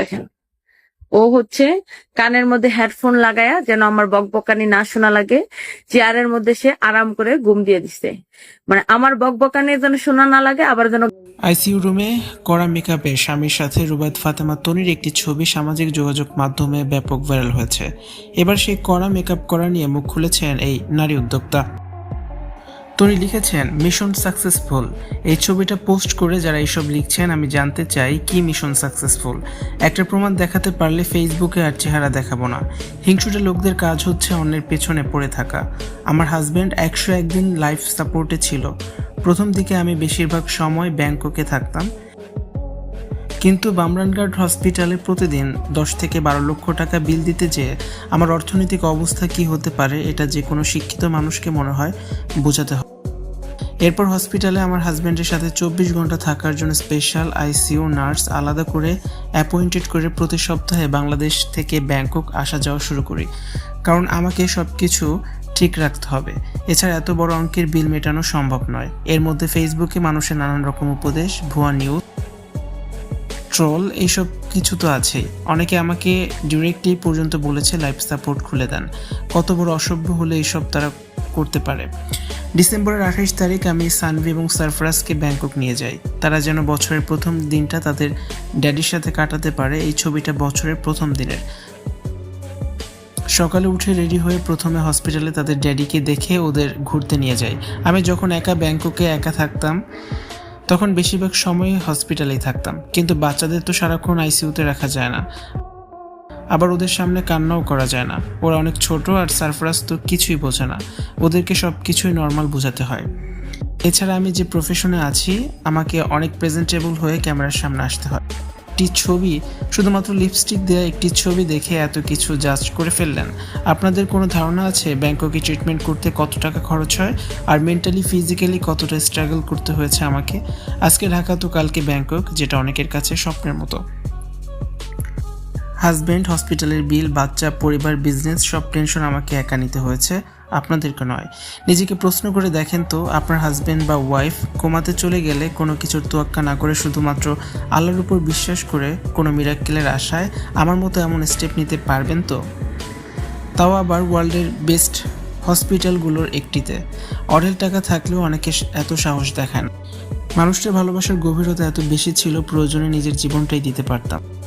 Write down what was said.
দেখেন। ও হচ্ছে কানের মধ্যে হেডফোন লাগায়া যেন আমার বকবকানি না শোনা লাগে চেয়ারের মধ্যে সে আরাম করে ঘুম দিয়ে দিছে। মানে আমার বকবকানি যেন শোনা না লাগে, আবার যেন আইসিইউ রুমে কড়া মেকআপে স্বামীর সাথে রুবায়ত ফাতেমা তনির একটি ছবি সামাজিক যোগাযোগ মাধ্যমে ব্যাপক ভাইরাল হয়েছে। এবার সেই কড়া মেকআপ করা নিয়ে মুখ খুলেছেন এই নারী উদ্যোক্তা। তনি লিখেছেন মিশন সাকসেসফুল এই ছবিটা পোস্ট করে যারা এইসব লিখছেন, আমি জানতে চাই কি মিশন সাকসেসফুল একটা প্রমাণ দেখাতে পারলে ফেসবুকে আর চেহারা দেখাবো না। হিংসুটে লোকদের কাজ হচ্ছে অন্যের পেছনে পড়ে থাকা। আমার হাজব্যান্ড একশো একদিন লাইফ সাপোর্টে ছিল। প্রথম দিকে আমি বেশিরভাগ সময় ব্যাংককে থাকতাম। কিন্তু বামরানঘাট হসপিটালে প্রতিদিন দশ থেকে বারো লক্ষ টাকা বিল দিতে যেয়ে আমার অর্থনৈতিক অবস্থা কি হতে পারে, এটা যে কোনো শিক্ষিত মানুষকে মনে হয় বোঝাতে হবে। এরপর হসপিটালে আমার হাজব্যান্ডের সাথে চব্বিশ ঘণ্টা থাকার জন্য স্পেশাল আইসিইউ নার্স আলাদা করে অ্যাপয়েন্টেড করে প্রতি সপ্তাহে বাংলাদেশ থেকে ব্যাংকক আসা যাওয়া শুরু করি। কারণ আমাকে সব কিছু ঠিক রাখতে হবে। এছাড়া এত বড় অঙ্কের বিল মেটানো সম্ভব নয়। এর মধ্যে ফেসবুকে মানুষের নানান রকম উপদেশ, ভুয়া নিউজ, ট্রল এইসব কিছু তো আছেই। অনেকে আমাকে ডিরেক্টলি পর্যন্ত বলেছে, লাইফ সাপোর্ট খুলে দেন। কত বড় অসভ্য হলে এইসব তারা করতে পারে। ডিসেম্বরের আঠাশ তারিখ আমি সানভি এবং সারফরাজকে ব্যাংকক নিয়ে যাই। তারা যেন বছরের প্রথম দিনটা তাদের ড্যাডির সাথে কাটাতে পারে, এই ছবিটা বছরের প্রথম দিনের। সকালে উঠে রেডি হয়ে প্রথমে হসপিটালে তাদের ড্যাডিকে দেখে ওদের ঘুরতে নিয়ে যাই। আমি যখন একা ব্যাংককে একা থাকতাম, তখন বেশিরভাগ সময় হসপিটালেই থাকতাম। কিন্তু বাচ্চাদের তো সারাক্ষণ আইসিইউতে রাখা যায় না। আবার ওদের সামনে কান্নাও করা যায় না। ওরা অনেক ছোট আর সারফরাজ তো কিছুই বোঝে না। ওদেরকে সব কিছুই নর্মাল বোঝাতে হয়। এছাড়া আমি যে প্রফেশনে আছি, আমাকে অনেক প্রেজেন্টেবল হয়ে ক্যামেরার সামনে আসতে হয়। একটি ছবি, শুধুমাত্র লিপস্টিক দেওয়া একটি ছবি দেখে এত কিছু জাজ করে ফেললেন। আপনাদের কোনো ধারণা আছে ব্যাংককে ট্রিটমেন্ট করতে কত টাকা খরচ হয়? আর মেন্টালি ফিজিক্যালি কতটা স্ট্রাগল করতে হয়েছে আমাকে? আজকে ঢাকা তো কালকে ব্যাংকক, যেটা অনেকের কাছে স্বপ্নের মতো। হাজব্যান্ড হসপিটালের বিল, বাচ্চা, পরিবার, বিজনেস, সব টেনশন আমাকে একা নিতে হয়েছে, আপনাদেরকে নয়। নিজেকে প্রশ্ন করে দেখেন তো, আপনার হাজব্যান্ড বা ওয়াইফ কোমাতে চলে গেলে কোনো কিছুর তোয়াক্কা না করে শুধুমাত্র আল্লাহর উপর বিশ্বাস করে কোনো মিরাক্কেলের আশায় আমার মতো এমন স্টেপ নিতে পারবেন তো? তাও আবার ওয়ার্ল্ডের বেস্ট হসপিটালগুলোর একটিতে। অঢেল টাকা থাকলেও অনেকে এত সাহস দেখান। মানুষটার ভালোবাসার গভীরতা এত বেশি ছিল, প্রয়োজনে নিজের জীবনটাই দিতে পারতাম।